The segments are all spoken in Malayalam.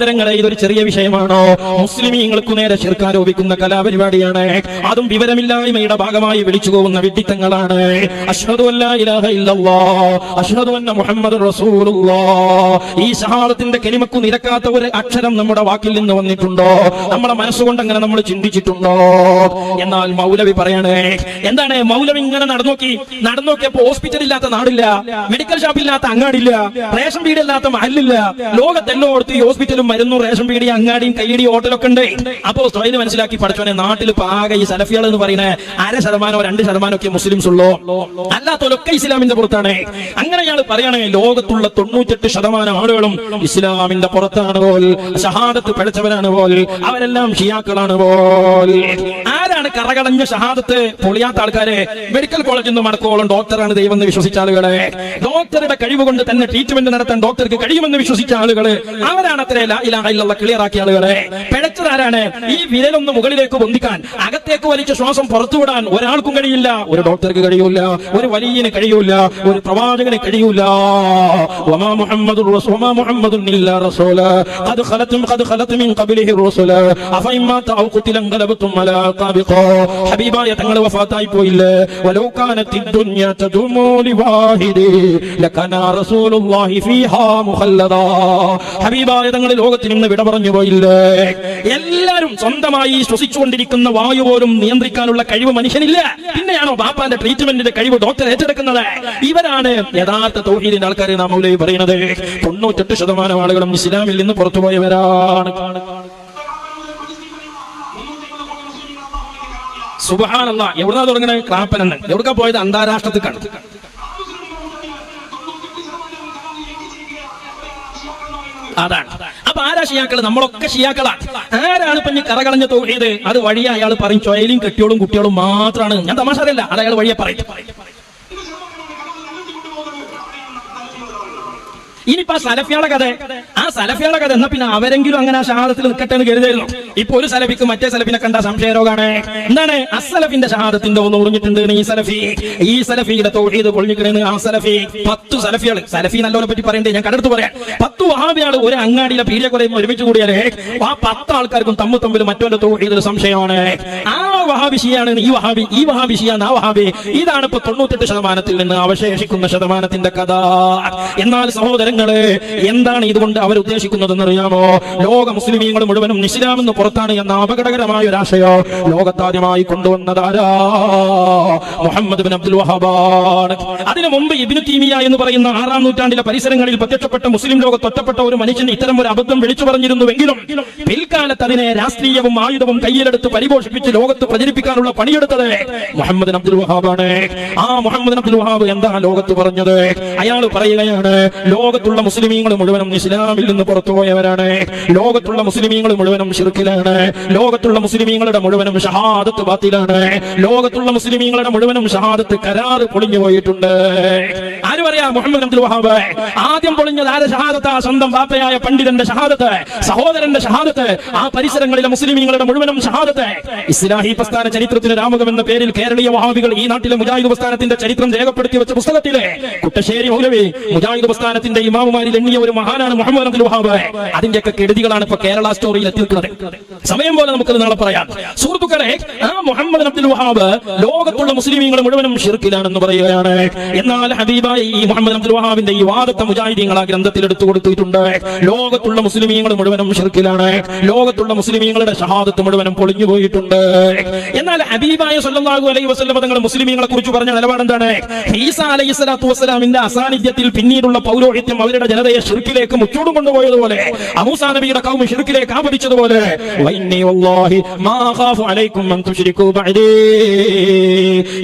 സഹോദരങ്ങളെ ഇതൊരു ചെറിയ വിഷയമാണോ? മുസ്ലിമീങ്ങൾക്ക് നേരെ ചെറുക്കാരോപിക്കുന്ന കലാപരിപാടിയാണ്. അതും വിവരമില്ലായ്മയുടെ ഭാഗമായി വിളിച്ചു പോകുന്ന വിഡിത്തങ്ങളാണ് മുഹമ്മദ് ഈ ഷഹാദത്തിന്റെ കെലിമക്കു നിരക്കാത്ത ഒരു അക്ഷരം നമ്മുടെ വാക്കിൽ നിന്ന് വന്നിട്ടുണ്ടോ? നമ്മുടെ മനസ്സുകൊണ്ട് അങ്ങനെ നമ്മൾ ചിന്തിച്ചിട്ടുണ്ടോ? എന്നാൽ മൗലവി പറയണേ എന്താണ് മൗലവി ഇങ്ങനെ നടന്നോക്കി? നടന്നോക്കിയപ്പോ ഹോസ്പിറ്റൽ ഇല്ലാത്ത നാടില്ല മെഡിക്കൽ ഷോപ്പ് ഇല്ലാത്ത അങ്ങാടില്ല റേഷൻ വീടില്ലാത്ത മഹലില്ല. ലോകത്തെല്ലോടത്തും ഹോസ്പിറ്റലും മരുന്നും റേഷൻ പീടി അങ്ങാടിയും കൈയടി ഹോട്ടലൊക്കെ ഉണ്ട്. അപ്പോ സ്വയം മനസ്സിലാക്കി പഠിച്ചോനെ നാട്ടിൽ പാകെ ഈ സലഫികൾ എന്ന് പറയുന്നത് അര ശതമാനോ രണ്ട് ശതമാനോ ഒക്കെ മുസ്ലിംസ് ഉള്ളോ അല്ലാത്തവരൊക്കെ ഇസ്ലാമിന്റെ പുറത്താണ്. അങ്ങനെ ഞാൻ പറയണേ ലോകത്തുള്ള തൊണ്ണൂറ്റെട്ട് ശതമാനം ആളുകളും ഇസ്ലാമിന്റെ പുറത്താണ് പോൽ ഷഹാദത്ത് പിഴച്ചവരാണ് പോൽ അവരെല്ലാം ഷിയാക്കളാണ് പോൽ ആരാണ് കറകളഞ്ഞ ഷഹാദത്ത് പൊളിയാത്ത ആൾക്കാരെ മെഡിക്കൽ കോളേജിൽ നിന്ന് മടക്കോളം ഡോക്ടറാണ് ദൈവം വിശ്വസിച്ച ആളുകളെ. ഡോക്ടറുടെ കഴിവ് കൊണ്ട് തന്നെ ട്രീറ്റ്മെന്റ് നടത്താൻ ഡോക്ടർക്ക് കഴിയുമെന്ന് വിശ്വസിച്ച ആളുകൾ അവരാണ് അത്ര ക്ലിയർ ആക്കിയ ആളുകളെ. പിഴച്ചതാരാണ്? ഈ വിരലൊന്ന് മുകളിലേക്ക് പൊന്തിക്കാൻ അകത്തേക്ക് വലിച്ച ശ്വാസം പുറത്തുവിടാൻ ഒരാൾക്കും കഴിയില്ല ഒരു ഡോക്ടർക്ക് കഴിയൂല ഒരു വലിയന് കഴിയൂല ഒരു പ്രവാചകന് കഴിയൂല ഖലബതും ഖാബിഖോ ഹബീബായ തങ്ങൾ പോയില്ലേ? വലൗ കാനത്തി ദുനിയ തദുമു ലിവാഹിദി. ലകന റസൂലുള്ളാഹി ഫീഹാ മുഖല്ലദ. ഹബീബായ തങ്ങൾ ലോകത്തിൽ നിന്ന് വിട പറഞ്ഞു പോയില്ലേ? എല്ലാരും സ്വന്തമായി ശ്വസിച്ചുകൊണ്ടിരിക്കുന്ന വായു പോലും നിയന്ത്രിക്കാനുള്ള കഴിവ് മനുഷ്യനില്ല. പിന്നെയാണോ ബാപ്പാന്റെ ട്രീറ്റ്മെന്റിന്റെ കഴിവ് ഡോക്ടർ ഏറ്റെടുക്കുന്നത്? ഇവരാണ് യഥാർത്ഥ തൗഹീദിന്റെ ആൾക്കാരെ നാം പറയുന്നത്. തൊണ്ണൂറ്റെട്ട് ശതമാനം ആളുകളും ഇസ്ലാമിൽ നിന്ന് പുറത്തുപോയവരാണ്. സുബഹാനല്ല തുടങ്ങണേ? ക്ലാപ്പനെന്ന് എവിടുക്കാ പോയത്? അന്താരാഷ്ട്രത്തിക്കാണ്. അതാണ്. അപ്പൊ ആരാ ഷിയാക്കൾ നമ്മളൊക്കെ ഷിയാക്കളാണ്. ആരാണ് ഇപ്പൊ കറകളഞ്ഞ തോന്നിയത് അത് വഴിയെ അയാൾ പറയും ചൊയലും കെട്ടിയോളും കുട്ടിയോളും മാത്രമാണ് ഞാൻ തമാശ അറിയില്ല അത് അയാൾ വഴിയെ പറയും. ഇനിയിപ്പോ ആ സലഫിയുടെ കഥ. ആ സലഫിയുടെ കഥ എന്നാ പിന്നെ അവരെങ്കിലും അങ്ങനെ ആ ഷഹാദത്തിൽ നിൽക്കട്ടെ എന്ന് കരുതായിരുന്നു ഇപ്പൊ ഒരു സലഫിക്ക് മറ്റേ സലഫിനെ കണ്ട സംശയരോഗാണ് എന്താണ്? അസലഫിന്റെ ഷഹാദത്തിന്റെ ഒന്ന് ഒളിഞ്ഞിട്ടുണ്ട് ഈ സലഫി. ഈ സലഫിയുടെ തൗഹീദ് പൊളിഞ്ഞിക്കണെന്ന് ആ സലഫി. പത്ത് സലഫികൾ സലഫി നല്ലവരെ പറ്റി പറയണ്ടേ? ഞാൻ കടടുത്ത് പറയാം. പത്ത് വഹാബിയാൾ ഒരു അങ്ങാടിയിലെ പീരിയ കുറയും ഒരുമിച്ച് കൂടിയാലേ ആ പത്ത് ആൾക്കാർക്കും തമ്മിൽ തമ്മിൽ മറ്റൊരു തൗഹീദിൽ സംശയമാണ്. ആ വഹാബിഷിയാണ് ഈ വഹാബി ഈ വഹാബിഷിയാണ് ആ വഹാബി. ഇതാണ് ഇപ്പൊ തൊണ്ണൂറ്റെട്ട് ശതമാനത്തിൽ നിന്ന് അവശേഷിക്കുന്ന ശതമാനത്തിന്റെ കഥ. എന്നാൽ സഹോദരങ്ങളെ എന്താണ് ഇതുകൊണ്ട് അവർ ഉദ്ദേശിക്കുന്നതെന്ന് അറിയാമോ ലോക മുസ്ലിമീങ്ങൾ മുഴുവനും ഇസ്ലാമെന്ന് പുറത്താണ് എന്ന അപകടകരമായ ഒരു ആശയം ലോകത്താദ്യമായി കൊണ്ടുവന്നതാരാ മുഹമ്മദ് ബിൻ അബ്ദുൽ വഹാബാണ്. അതിനു മുമ്പ് ഇബ്നു തീമിയ എന്ന് പറയുന്ന ആറാം നൂറ്റാണ്ടിലെ പരിസരങ്ങളിൽ പ്രത്യക്ഷപ്പെട്ട മുസ്ലിം ലോകത്ത് ഒറ്റപ്പെട്ട ഒരു മനുഷ്യൻ ഇത്തരം ഒരു അബദ്ധം വിളിച്ചു പറഞ്ഞിരുന്നുവെങ്കിലും പിൽക്കാലത്ത് അതിനെ രാഷ്ട്രീയവും ആയുധവും കയ്യിലെടുത്ത് പരിപോഷിപ്പിച്ച് ലോകത്ത് പ്രചരിപ്പിക്കാനുള്ള പണിയെടുത്തത് മുഹമ്മദ് അബ്ദുൽ വഹാബാണ്. ആ മുഹമ്മദ് അബ്ദുൽ വഹാബ് എന്താ ലോകത്ത് പറഞ്ഞത്? അയാൾ പറയുകയാണ് ലോകത്തുള്ള മുസ്ലിമീങ്ങൾ മുഴുവനും ഇസ്ലാമിൽ നിന്ന് പുറത്തുപോയവരാണ്. ലോകത്തുള്ള മുസ്ലിമീങ്ങൾ മുഴുവനും ഷിർക്കിലാണ് ലോകത്തുള്ള മുസ്ലിമീങ്ങളുടെ മുഴുവനും ഷഹാദത്ത് ബാത്തിലാണ്. ലോകത്തുള്ള മുസ്ലിമീങ്ങളുടെ മുഴുവനും ഷഹാദത്ത് കരാറ് പൊളിഞ്ഞു പോയിട്ടുണ്ട്. ആര് പറയാ മുഹമ്മദ് അബ്ദുൽ വഹാബ്? ആദ്യം പൊളിഞ്ഞത് ആരെ ഷഹാദത്ത്? ആ സ്വന്തം ബാപ്പയായ പണ്ഡിതന്റെ ഷഹാദത്ത് സഹോദരന്റെ ഷഹാദത്ത് ആ പരിസരങ്ങളിലെ മുസ്ലിമീങ്ങളുടെ മുഴുവനും ഷഹാദത്ത്. ഇസ്ലാഹി പ്രസ്ഥാന ചരിത്രത്തിന് രാമകം എന്ന പേരിൽ കേരളീയ വഹാബികൾ ഈ നാട്ടിലെ മുജാഹിദ് പ്രസ്ഥാനത്തിന്റെ ചരിത്രം രേഖപ്പെടുത്തി വെച്ച പുസ്തകത്തിലെ കുട്ടശ്ശേരി മൗലവി മുജാഹിദ് പ്രസ്ഥാനത്തിന്റെ ഇമാമുമാരിൽ എണ്ണിയ ഒരു മഹാനാണ് മുഹമ്മദ് അബ്ദുൽ വഹാബ്. അതിന്റെയൊക്കെ കെടുതികളാണ് ഇപ്പൊ കേരള സ്റ്റോറിയിൽ എത്തിയിരിക്കുന്നത് സമയം പോലെ നമുക്കത് നാളെ പറയാം. സുഹൃത്തുക്കളെ ആ മുഹമ്മദ് അബ്ദുൽ വഹാബ് ലോകത്തുള്ള മുസ്ലിമീങ്ങൾ മുഴുവനും ഷിർക്കിലാണെന്ന് പറയുകയാണ്. എന്നാൽ ഹബീബായി ഈ മുഹമ്മദ് അബ്ദുൽ വഹാബിന്റെ ഈ വാദത്തെ മുജാഹിദീങ്ങൾ ആ ഗ്രന്ഥത്തിൽ എടുത്തു കൊടുത്തിട്ടുണ്ട്. ലോകത്തുള്ള മുസ്ലിമീങ്ങൾ മുഴുവനും ഷിർക്കിലാണ്. ലോകത്തുള്ള മുസ്ലിമീങ്ങളുടെ ഷഹാദത്ത് മുഴുവനും പൊളിഞ്ഞു പോയിട്ടുണ്ട്. എന്നാൽ ഹബീബായ സല്ലല്ലാഹു അലൈഹി വസല്ലം തങ്ങൾ മുസ്ലിമീങ്ങളെ കുറിച്ച് പറഞ്ഞ നിലപാട് എന്താണ് ഈസ അലൈഹി സ്വലാത്തു വസ്സലാമിന്റെ അസാന്നിധ്യത്തിൽ പിന്നീടുള്ള പൗരോഹിത്യം അവരുടെ ജനതയെ ഷിർക്കിലേക്ക് മുച്ചൂടും കൊണ്ടുപോയതുപോലെ അമൂസാ നബിയുടെ കൗമ ഷിർക്കിലേക്ക് ആപതിച്ചതുപോലെ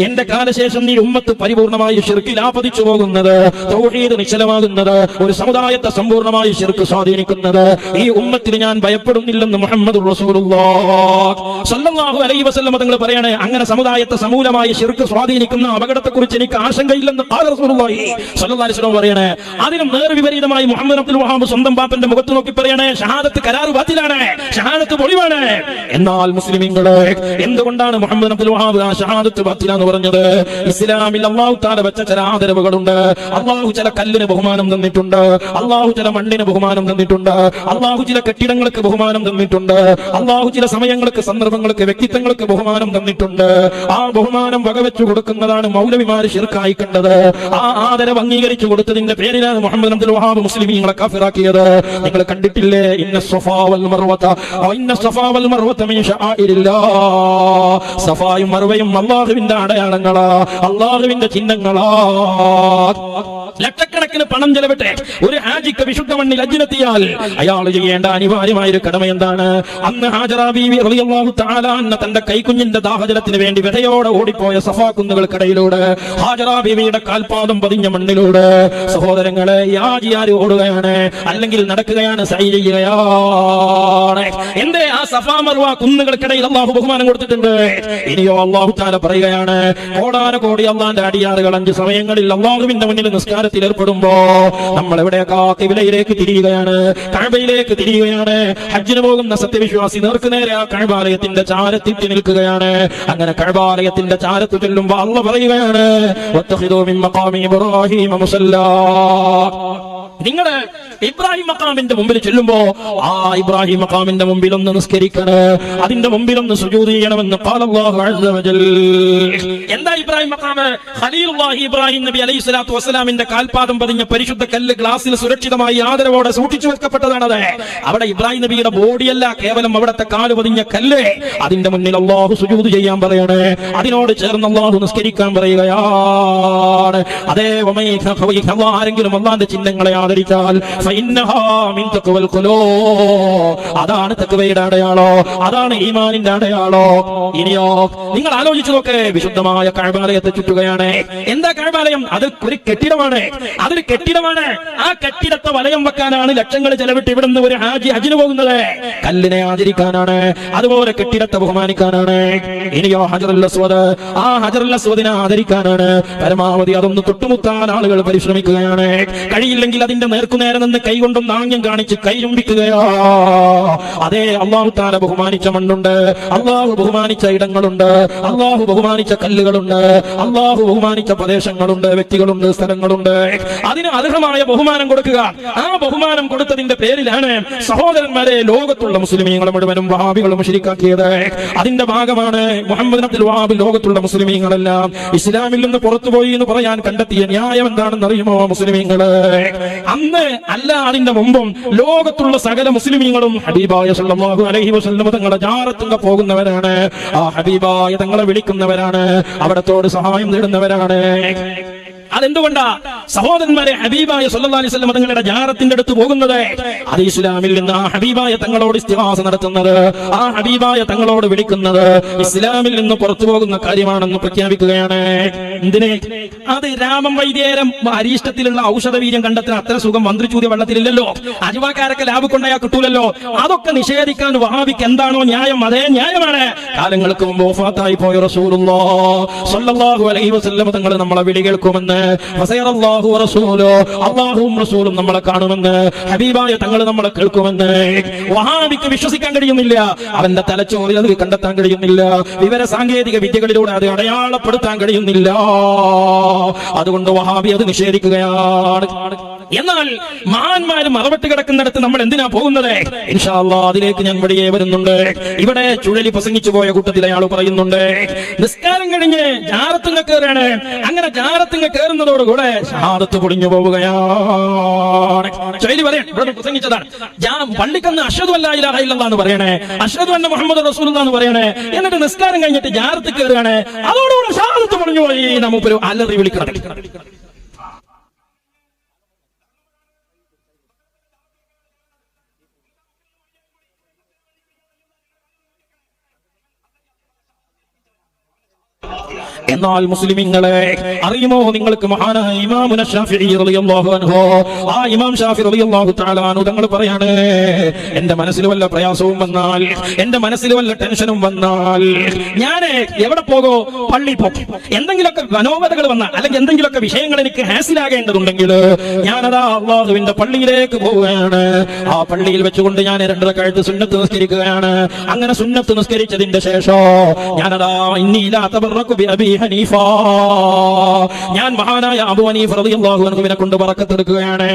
എന്റെ കാലശേഷം ഈ ഉമ്മത്ത് പരിപൂർണമായി ഷിർക്കിൽ ആപതിച്ചു പോകുന്നത് തൗഹീദ് നിശ്ചലമാകുന്നത് ഒരു സമുദായത്തെ സമ്പൂർണമായി ഷിർക്ക് സ്വാധീനിക്കുന്നത്. ഈ ഉമ്മത്തിന് ഞാൻ ഭയപ്പെടുന്നില്ലെന്ന് മുഹമ്മദ് സല്ലല്ലാഹു അലൈഹി വസല്ലം തങ്ങൾ പറയാണ് അങ്ങനെ സമുദായത്തെ സമൂലമായി ഷിർക്ക് സ്വാധീനിക്കുന്ന അപകടത്തെക്കുറിച്ച് എനിക്ക് ആശങ്കയില്ലെന്ന് അലൈഹി വസല്ലം പറയാണ്. അതിനും നേർ വിപരീതമായി മുഹമ്മദ് അബ്ദുൽ വഹാബ് സ്വന്തം ബാപ്പന്റെ മുഖത്ത് നോക്കി പറയണേ ഷഹാദത്ത് കരാറ് ബാത്തിലാണ് ഷഹാദത്ത് പൊളിവാണ്. എന്നാൽ മുസ്ലിമീങ്ങളെ എന്തുകൊണ്ടാണ് മുഹമ്മദ് അബ്ദുൽ വഹാബ് ആ ഷഹാദത്ത് ബാത്തിലാന്ന് പറഞ്ഞത്? ഇസ്ലാമിൽ അള്ളാഹു താല വെച്ച ചില ആദരവുകളുണ്ട് അള്ളാഹു ചില കല്ലിന് ബഹുമാനം തന്നിട്ടുണ്ട് അള്ളാഹു ചില മണ്ണിന് ബഹുമാനം തന്നിട്ടുണ്ട് അള്ളാഹു ചില കെട്ടിടങ്ങൾക്ക് ബഹുമാനം തന്നിട്ടുണ്ട് അള്ളാഹു ചില സമയങ്ങൾക്ക് സന്ദർഭങ്ങൾക്ക് വ്യക്തിത്വങ്ങൾക്ക് ബഹുമാനം തന്നിട്ടുണ്ട്. ആ ബഹുമാനം വകവെച്ചു കൊടുക്കുന്നതാണ് മൗലവിമാര് ശിർക്കായി കണ്ടത്. ആ ആദരവ് അംഗീകരിച്ചു കൊടുത്തതിന്റെ പേരിലാണ് മുഹമ്മദ് അബ്ദുൽ വഹാബ് മുസ്ലിമീങ്ങളെ കാഫിറാക്കിയത്. നിങ്ങൾ കണ്ടിട്ടില്ലേ? ഇന്ന സഫാവൽ മർവത. ആ ഇന്ന സഫാവൽ മർവത മിൻ ശആഇരില്ലാ സഫായും മർവയും അള്ളാഹുവിന്റെ അടയാളങ്ങളാ. അള്ളാഹുവിന്റെ ചിഹ്നങ്ങളാ. ലക്ഷക്കണക്കിന് പണം ചെലവിട്ട് ഒരു ഹാജിക്ക് വിശുദ്ധ മണ്ണിൽ അജിനെത്തിയാൽ അയാൾ ചെയ്യേണ്ട അനിവാര്യമായ ഒരു കടമ എന്താണ്? അന്ന് ഹാജറ ബീവി റളിയല്ലാഹു തആല തന്റെ കൈക്കുഞ്ഞിന്റെ ദാഹജലത്തിന് വേണ്ടി വിതയോടെ ഓടിപ്പോയ സഫാ കുന്നുകൾക്കിടയിലൂടെ ഹാജറ ബീവിയുടെ കാൽപാദം പതിഞ്ഞ മണ്ണിലൂടെ സഹോദരങ്ങളെ യാജിയാര് ഓടുകയാണ് അല്ലെങ്കിൽ നടക്കുകയാണ് സൈ ചെയ്യുകയാണ്. എന്തേ ആ സഫാ മർവ കുന്നുകൾക്കിടയിൽ അള്ളാഹു ബഹുമാനം കൊടുത്തിട്ടുണ്ട്? ഇനിയോ അള്ളാഹു താല പറയുകയാണ് കോടാന കോടി അള്ളാന്റെ അടിയാറുകൾ അഞ്ച് സമയങ്ങളിൽ അള്ളാഹുവിന്റെ മുന്നിൽ നിസ്കാരത്തിൽ ഏർപ്പെടുമ്പോ നമ്മൾ എവിടെ കിവിലയിലേക്ക് തിരിയുകയാണ്? കഴബയിലേക്ക് തിരിയുകയാണ്. ഹജ്ജിന് പോകുന്ന സത്യവിശ്വാസി നേർക്ക് നേരെ ആ കഴബാലയത്തിന്റെ ചാരത്തിൽ നിൽക്കുകയാണ്. അങ്ങനെ കഴബാലയത്തിന്റെ ചാരത്തിൽ ചെല്ലുമ്പോ അള്ള പറയുകയാണ് ഇബ്രാഹിം മുസല്ലാ." നിങ്ങൾ ഇബ്രാഹിം മക്കാമിന്റെ മുമ്പിൽ ചെല്ലുമ്പോ ആ ഇബ്രാഹിം മക്കാമിന്റെ മുമ്പിൽ ഒന്ന് നിസ്കരിക്കണ്. അതിന്റെ മുമ്പിൽ ഒന്ന് സുജൂദ് ചെയ്യണമെന്ന്. എന്താ ഇബ്രാഹിം മക്കാമ്? ഖലീലുല്ലാഹി ഇബ്രാഹിം നബി അലൈഹി സ്വലാത്തു വസ്സലാമിന്റെ കാൽപാദം പതിഞ്ഞ പരിശുദ്ധ കല്ല് ഗ്ലാസിൽ സുരക്ഷിതമായി ആദരവോടെ സൂക്ഷിച്ചു വെക്കപ്പെട്ടതാണത്. അവിടെ ഇബ്രാഹിം നബിയുടെ ബോഡിയല്ല കേവലം അവിടുത്തെ കാൽ പതിഞ്ഞ കല്ല്. അതിന്റെ മുന്നിൽ അള്ളാഹു സുജൂദ് ചെയ്യാൻ പറയണേ. അതിനോട് ചേർന്ന് അള്ളാഹു നിസ്കരിക്കാൻ പറയുകയാണ്. അതേ ആരെങ്കിലും അള്ളാന്റെ ചിഹ്നങ്ങളെ ആദരിച്ചാൽ. അതാണ് തക്വയുടെ അടയാളോ? അതാണ് ഈമാനിന്റെ അടയാളോ? ഇനിയോ നിങ്ങൾ ആലോചിച്ചു നോക്കേ വിശുദ്ധമായ കഴബാലയത്തെ ചുറ്റുകയാണ്. എന്താ കഴബാലയം? അത് ഒരു കെട്ടിടമാണ്. അതൊരു കെട്ടിടമാണ്. ആ കെട്ടിടത്തെ വലയം വെക്കാനാണ് ലക്ഷങ്ങൾ ചെലവിട്ട് ഇവിടെ നിന്ന് ഒരു ഹാജി ഹജിന് പോകുന്നത്. കല്ലിനെ ആചരിക്കാനാണ് അതുപോലെ കെട്ടിടത്തെ ബഹുമാനിക്കാനാണ്. ഇനിയോ ഹജറുൽ അസ്വദ് ആ ഹജറുൽ അസ്വദിനെ ആദരിക്കാനാണ്. പരമാവധി അതൊന്ന് തൊട്ടുമുത്താൻ ആളുകൾ പരിശ്രമിക്കുകയാണ്. കഴിയില്ലെങ്കിൽ അതിന്റെ നേർക്കുനേരെ നിന്ന് കൈകൊണ്ടും നാണ്യം കാണിച്ച് കൈ ചുംബിക്കുകയോ. അതേ അള്ളാഹു താല ബഹുമാനിച്ച മണ്ണുണ്ട്. അള്ളാഹു ബഹുമാനിച്ച ഇടങ്ങളുണ്ട്. അള്ളാഹു ബഹുമാനിച്ച കല്ലുകളുണ്ട്. അള്ളാഹു ബഹുമാനിച്ച പ്രദേശങ്ങളുണ്ട് വ്യക്തികളുണ്ട് സ്ഥലങ്ങളുണ്ട്. അതിന് അർഹമായ ബഹുമാനം കൊടുക്കുക. ആ ബഹുമാനം കൊടുത്തതിന്റെ പേരിലാണ് സഹോദരന്മാരെ ലോകത്തുള്ള മുസ്ലിമീങ്ങളെ മുഴുവനും വഹാബികളും ശരിക്കാക്കിയത്. അതിന്റെ ഭാഗമാണ് മുഹമ്മദ് അബ്ദുൽ വഹാബ് ലോകത്തുള്ള മുസ്ലിമീങ്ങളെല്ലാം. ഇസ്ലാമിൽ നിന്ന് പുറത്തുപോയി എന്ന് പറയാൻ കണ്ടെത്തിയ ന്യായം എന്താണെന്ന് അറിയുമോ മുസ്ലിമീങ്ങൾ? അന്ന് അല്ലാടിന്റെ മുമ്പും ലോകത്തുള്ള സകല മുസ്ലിമീങ്ങളും ഹബീബായ സല്ലല്ലാഹു അലൈഹി വസല്ലം തങ്ങളുടെ ജാറത്തുങ്ക പോകുന്നവരാണ്. ആ ഹബീബായ തങ്ങളെ വിളിക്കുന്നവരാണ്. അവിടത്തോട് സഹായം തേടുന്നവരാണ് അതെന്തുകൊണ്ടാ സഹോദരന്മാരെ ഹബീബായ സല്ലല്ലാഹു അലൈഹി വസല്ലം തങ്ങളുടെ ജാറത്തിന്റെ അടുത്ത് പോകുന്നത്? അത് ഇസ്ലാമിൽ നിന്ന് ആ ഹബീബായ തങ്ങളോട് ഇസ്തിഹാസ നടത്തുന്നത് ആ ഹബീബായ തങ്ങളോട് വിളിക്കുന്നത് ഇസ്ലാമിൽ നിന്ന് പുറത്തു പോകുന്ന കാര്യമാണെന്ന് പ്രഖ്യാപിക്കുകയാണ്. എന്തിനെ? അത് രാമം വൈദ്യേരം അരീഷ്ടത്തിലുള്ള ഔഷധ വീര്യം കണ്ടെത്താൻ അത്ര സുഖം മന്ത്രിച്ചൂതി വെള്ളത്തിലില്ലല്ലോ? അജുവാക്കാരൊക്കെ ലാബ് കൊണ്ടയാ കിട്ടൂലല്ലോ? അതൊക്കെ നിഷേധിക്കാൻ വഹാബിക്ക് എന്താണോ ന്യായം അതേ ന്യായമാണ്. കാലങ്ങൾക്ക് മുമ്പ് ഓഫാത്തായി പോയ റസൂലുള്ള സ്വല്ലല്ലാഹു അലൈഹി വസല്ലം തങ്ങൾ നമ്മളെ വിളി കേൾക്കുമെന്ന് അല്ലാഹുവും റസൂലും നമ്മളെ കാണുമെന്ന് ഹബീബായ തങ്ങൾ നമ്മളെ കേൾക്കുമെന്ന്. വഹാബിക്ക് വിശ്വസിക്കാൻ കഴിയുന്നില്ല. അവന്റെ തലച്ചോറിൽ അത് കണ്ടെത്താൻ കഴിയുന്നില്ല. വിവര സാങ്കേതിക വിദ്യകളിലൂടെ അത് അടയാളപ്പെടുത്താൻ കഴിയുന്നില്ല. അതുകൊണ്ട് വഹാബി അത് നിഷേധിക്കുകയാണ്. എന്നാൽ മഹാന്മാര് മറവട്ട് കിടക്കുന്നിടത്ത് നമ്മൾ എന്തിനാ പോകുന്നത്? അതിലേക്ക് ഞാൻ വഴിയേ വരുന്നുണ്ട്. ഇവിടെ ചുഴലി പ്രസംഗിച്ചു പോയ കൂട്ടത്തിൽ അയാൾ പറയുന്നുണ്ട് നിസ്കാരം കഴിഞ്ഞ് ജാറത്തുങ്ങ കയറാണ് അങ്ങനെ ജാറത്തുങ്ങ കയറുന്നതോടുകൂടെ ഷഹാദത്ത് പൊടിഞ്ഞു പോവുകയാണ്. ചുഴലി പറയാൻ ഇവിടെ പ്രസംഗിച്ചതാണ്. ഞാൻ പള്ളിക്കന്ന് അഷദു അല്ലാ ഇലാഹ എന്ന് പറയണേ. അശ്വത് അന്ന മുഹമ്മദ് റസൂൽ എന്ന് പറയണേ. എന്നിട്ട് നിസ്കാരം കഴിഞ്ഞിട്ട് ജാറത്ത് കയറുകയാണ്. അതോടുകൂടെ ഷഹാദത്ത് പൊടിഞ്ഞു പോയി. നമുക്കൊരു അലറി വിളിക്കണം. എന്നാൽ മുസ്ലിമിങ്ങളെ അറിയുമോ നിങ്ങൾക്ക് മഹാനായ റളിയല്ലാഹു അൻഹു? ആ ഇമാം റളിയല്ലാഹു തആല പറയാണ് എന്റെ മനസ്സിൽ വല്ല പ്രയാസവും വന്നാൽ എന്റെ മനസ്സിൽ വല്ല ടെൻഷനും വന്നാൽ ഞാൻ എവിടെ പോകോ? പള്ളി പോകും എന്തെങ്കിലുമൊക്കെ മനോഗതകൾ വന്നാൽ അല്ലെങ്കിൽ എന്തെങ്കിലുമൊക്കെ വിഷയങ്ങൾ എനിക്ക് ഹാസിലാകേണ്ടതുണ്ടെങ്കിൽ ഞാനതാ അള്ളാഹുവിന്റെ പള്ളിയിലേക്ക് പോവുകയാണ്. ആ പള്ളിയിൽ വെച്ചുകൊണ്ട് ഞാൻ രണ്ടര കഴുത്ത് സുന്നത്ത് നിസ്കരിക്കുകയാണ്. അങ്ങനെ സുന്നത്ത് നിസ്കരിച്ചതിന്റെ ശേഷം ഞാനതാ ബി അബീ ഹനീഫ. ഞാൻ മഹാനായ അബു ഹനീഫ് റളിയല്ലാഹു അൻഹുവിനെ കൊണ്ട് വറക്കത്തെടുക്കുകയാണ്.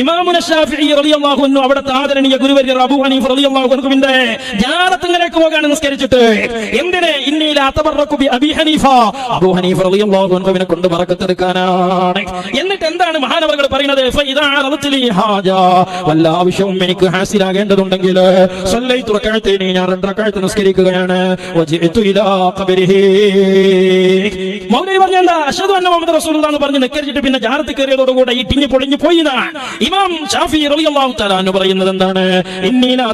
ഇമാമുന ഷാഫിഈ റളിയല്ലാഹു അൻഹു അവിടുത്തെ ആദരണീയ ഗുരുവര്യർ അബു ഹനീഫ് റളിയല്ലാഹു അൻഹുവിന്റെ ജാറത്തിലേക്ക് പോകാണ് നിസ്കരിച്ചിട്ട്. എന്തിനെ? ഇന്നീലാ തബറക്കു ബി അബീ ഹനീഫ. അബു ഹനീഫ് റളിയല്ലാഹു അൻഹുവിനെ കൊണ്ട് വറക്കത്തെടുക്കാനാണ്. എന്നിട്ട് എന്താണ് മഹാനവർകൾ പറയുന്നത്? ഫഇദാ അറദത്ത് ലീ ഹാജ. വല്ല ആവശ്യവും എനിക്ക് ഹാസിലാകേണ്ടതുണ്ടെങ്കിൽ സല്ലൈതു റകഅത്തൈനി ഞാൻ രണ്ട് റകഅത്ത് നിസ്കരിക്കുകയാണ് ഖബരിഹി. മൗലവി പറഞ്ഞ അഷ്ഹദു അന്ന മുഹമ്മദ് റസൂലുള്ളാഹി എന്ന് പറഞ്ഞ് നിക്കരിച്ചിട്ട് പിന്നെ ജാറത്ത് കയറിയതോടുകൂടെ ഈ ടിഞ്ഞ് പൊളിഞ്ഞു പോയി ഇമാം ഷാഫി റളിയല്ലാഹു തആല എന്ന് പറയുന്നത് എന്താണ്? ഇന്നി ലാ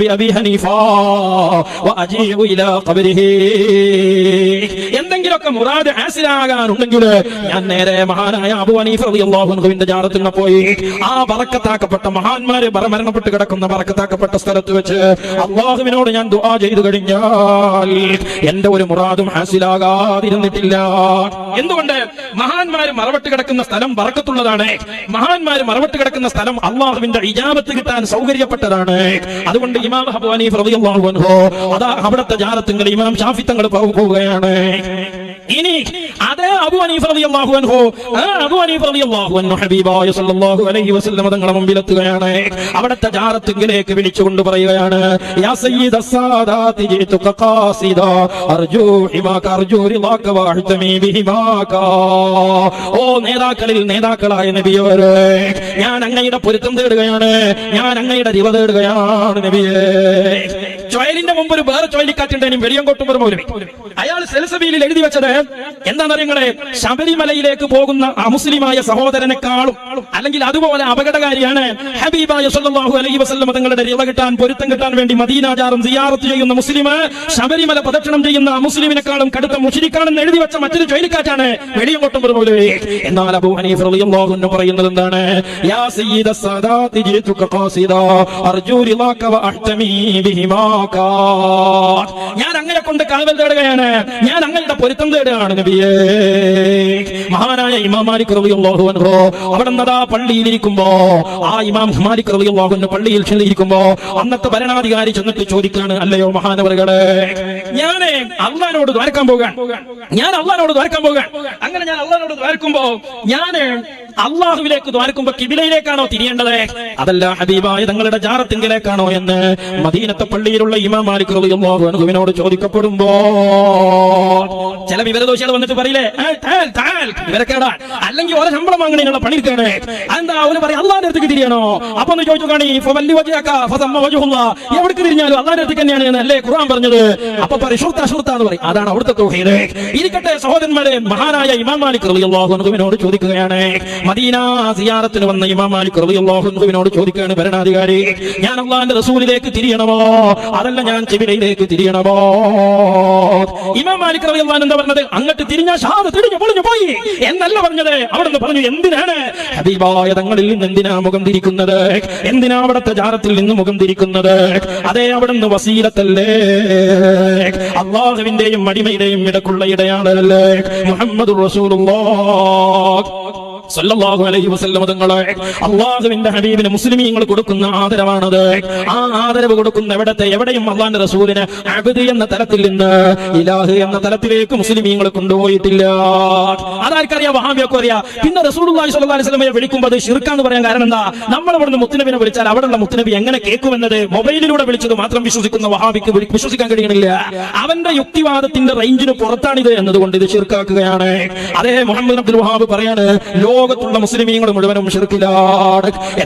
ബി അബി ഹനീഫ വഅജീഉ ഇലാ ഖബരിഹി. എന്തെങ്കിലുമൊക്കെ മുറാദ് ഹാസിലാകാനുണ്ടെങ്കിൽ ഞാൻ നേരെ മഹാനായ അബു ഹനീഫ് റളിയല്ലാഹു അൻഹുവിന്റെ ജാറത്തിൽ പോയി ആ ബറക്കത്താക്കപ്പെട്ട മഹാന്മാര് മരണപ്പെട്ട് കിടക്കുന്ന ബറക്കത്താക്കപ്പെട്ട സ്ഥലത്ത് വെച്ച് അള്ളാഹുവിനോട് ഞാൻ ദുആ ചെയ്തു കഴിഞ്ഞാൽ എന്റെ ഒരു മുറാദും ഹാസിലാകാതിരുന്നിട്ടില്ല. എന്തുകൊണ്ട്? മഹാന്മാര് മറവട്ട് കിടക്കുന്ന സ്ഥലം വറക്കത്തുള്ളതാണ് മഹാന്മാര് മറവട്ട് കിടക്കുന്ന സ്ഥലം അള്ളാഹുവിന്റെ ഇജാബത്ത് കിട്ടാൻ സൗകര്യപ്പെട്ടതാണ്. അതുകൊണ്ട് ഇമാം ഹബാനി അതാ അവിടുത്തെ ജാലത്തുങ്ങൾ ഇമാം ഷാഫി തങ്ങൾ പോവുകയാണ്. ഇനി അതേ അബു ഹനീഫ് റളിയല്ലാഹു അൻഹു ആ അബു ഹനീഫ് റളിയല്ലാഹു അൻഹു ഹബീബായ സല്ലല്ലാഹു അലൈഹി വസല്ലം തങ്ങളുടെ മുമ്പിലെത്തുകയാണ്. അവിടുത്തെ ജാറത്തിങ്കിലേക്ക് വിളിച്ചുകൊണ്ട് പറയുകയാണ് യാ സയ്യിദ സാദാതി ജിതുക ഖാസിദ അർജു ഹിമാക അർജു റിളാക വഅഹ്തമി ബിഹിമാക ഓ നേതാക്കളിൽ നേതാക്കളായ നബിയോരെ ഞാൻ അങ്ങയുടെ പൊരുത്തം തേടുകയാണ്. ഞാൻ അങ്ങയുടെ റിവ തേടുകയാണ് നബിയേ. ചുഴലിന്റെ മുമ്പ് ഒരു വേറെ ചൊയലിക്കാറ്റുണ്ടേനും വെളിയങ്കോട്ടും ഒരു മൗലവി അയാൾ സെൽസബിയിൽ എഴുതി വെച്ചത് എന്താണെന്നറിയങ്ങളെ ശബരിമലയിലേക്ക് പോകുന്ന അമുസ്ലിമായ സഹോദരനെക്കാളും അല്ലെങ്കിൽ അതുപോലെ അപകടകാരിയാണ് ഹബീബായ സല്ലല്ലാഹു അലൈഹി വസല്ലം തങ്ങളുടെ രിവ കിട്ടാൻ പൊരുത്തം കിട്ടാൻ വേണ്ടി മദീനാചാരം സിയാറത്ത് ചെയ്യുന്ന മുസ്ലിം ശബരിമല പ്രദക്ഷിണം ചെയ്യുന്ന മുസ്ലിമിനെക്കാളും കടുത്ത മുഷിരിക്കാണെന്ന് എഴുതി വെച്ച മറ്റൊരു ചുഴലിക്കാറ്റാണ് വെളിയങ്കോട്ടും ഒരു എന്നാൽ അബൂ ഹനീഫ് റളിയല്ലാഹു പറയുന്നത് എന്താണ്? യാ സയ്യിദ സാദാതി ജിതുക ഖാസിദ അർജു റിളാക വഅഹ്തമി ബിഹിമാക ഞാൻ അങ്ങനെ കൊണ്ട് കാവൽ തേടുകയാണ്. ഞാൻ അങ്ങയുടെ പൊരുത്തം തേടുകയാണ് നബിയേ. മഹാനായ ഇമാം മാലിക് റളിയല്ലാഹു അൻഹു അവിടെ നദാ പള്ളിയിൽ ഇരിക്കുമ്പോ ആ ഇമാം മാലിക് റളിയല്ലാഹു പള്ളിയിൽ ചെന്നിരിക്കുമ്പോ അന്നത്തെ ഭരണാധികാരി ചെന്നിട്ട് ചോദിക്കാണ് അല്ലയോ മഹാനവറുകളെ ഞാനേ അള്ളഹാനോട് ദ്വാരക്കാൻ പോകാൻ. ഞാൻ അള്ളാനോട് ദ്വാരക്കാൻ പോകാൻ. അങ്ങനെ ഞാൻ അള്ളാനോട് ദ്വാരക്കുമ്പോ ഞാൻ അള്ളാഹുവിലേക്ക് ദ്വാരക്കുമ്പോ കിബിലയിലേക്കാണോ തിരിയേണ്ടത്? അതല്ല ഹബീബായ തങ്ങളുടെ ജാറത്തിങ്കിലേക്കാണോ എന്ന് മദീനത്തെ പള്ളിയിലുള്ള ഇമാം മാലിക് റളിയല്ലാഹു അൻഹുവിനോട് ചോദിക്കപ്പെടുമ്പോ ചില വിവരദോഷികൾ വന്നിട്ട് പറയില്ലേ "ഏ, താൽ, താൽ, വിവരക്കേടാ. അല്ലെങ്കിൽ ഓരോ ശമ്പളം വാങ്ങണിയുള്ള പണി എടുക്കണേ. എന്താ അവർ പറയും അള്ളാന്റെ അടുത്തേക്ക് തിരിയണോ? അപ്പൊ ഒന്ന് ചോദിച്ചു കാണി വജ്ഹുള്ള എവിടേക്ക് തിരിഞ്ഞാലും അള്ളാന്റെ അടുത്തേക്ക് തന്നെയാണ് അല്ലേ ഖുർആൻ പറഞ്ഞത്? അപ്പൊ പരിശുദ്ധ ഷുർത്ത എന്ന് പറയും. അതാണ് അവിടുത്തെ തൗഹീദ്. ഇരിക്കട്ടെ സഹോദരന്മാരെ മഹാനായ ഇമാം മാലിക് റളിയല്ലാഹു അൻഹുവിനോട് ചോദിക്കുകയാണ് മദീന സിയാറത്തിന് വന്ന ഇമാം മാലിക് റളിയല്ലാഹു അൻഹുവിനോട് ചോദിക്കുകയാണ് ഭരണാധികാരി ഞാൻ അള്ളാഹിന്റെ റസൂലിലേക്ക് തിരിയണമോ? അതല്ല ഞാൻ ചിബിലയിലേക്ക് തിരിയണമോ? ഇമാം മാലിക് റളിയല്ലാഹു എന്താ പറഞ്ഞത്? അങ്ങോട്ട് തിരിഞ്ഞ ഷാദ തിരിഞ്ഞു പൊളിഞ്ഞു പോയി. എന്നല്ല പറഞ്ഞത്. അവിടുന്ന് പറഞ്ഞു എന്തിനാണ് ഹബീബായ തങ്ങളിൽ നിന്ന് എന്തിനാ മുഖം തിരിക്കുന്നത്? എന്തിനാ അവിടുത്തെ ജാറത്തിൽ നിന്ന് മുഖം തിരിക്കുന്നത്? അതേ അവിടുന്ന് വസീലത്തല്ലേ? അള്ളാഹുവിന്റെയും അടിമയുടെയും ഇടക്കുള്ള ഇടയാളല്ലേ മുഹമ്മദ് റസൂലുള്ളാഹ്. സല്ലല്ലാഹു അലൈഹി വസല്ലം തങ്ങളെ അള്ളാഹുവിന്റെ ഹബീബിന് മുസ്ലിമീങ്ങൾ കൊടുക്കുന്ന ആദരവാണത്. ആ ആദരവ് കൊടുക്കുന്ന എവിടത്തെ എവിടെയും അള്ളാന്റെ റസൂലിന് അബദ് എന്ന തലത്തിൽ നിന്ന് ഇലാഹ് എന്ന തലത്തിലേക്ക് മുസ്ലിമീങ്ങൾ കൊണ്ടുപോയിട്ടില്ല. അതാർക്കറിയാം? വഹാബിയൊക്കെ അറിയാം. പിന്നെ സ്വല്ലല്ലാഹു അലൈഹി വസല്ലമയെ വിളിക്കുമ്പോൾ അത് ഷിർക്കാന്ന് പറയാൻ കാരണം എന്താ? നമ്മൾ അവിടുന്ന് മുത്തനബിനെ വിളിച്ചാൽ അവിടെയുള്ള മുത്തനബി എങ്ങനെ കേൾക്കുമെന്നത് മൊബൈലിലൂടെ വിളിച്ചത് മാത്രം വിശ്വസിക്കുന്ന വഹാബിക്ക് വിശ്വസിക്കാൻ കഴിയണില്ല. അവന്റെ യുക്തിവാദത്തിന്റെ റേഞ്ചിന് പുറത്താണിത് എന്നതുകൊണ്ട് ഇത് ഷിർക്കാക്കുകയാണ് അതേ മുഹമ്മദ് അബ്ദുൽ വഹാബ് പറയാണ് ലോകത്തുള്ള മുസ്ലിമീങ്ങൾ മുഴുവനും ഷിർക്കിലാണ്.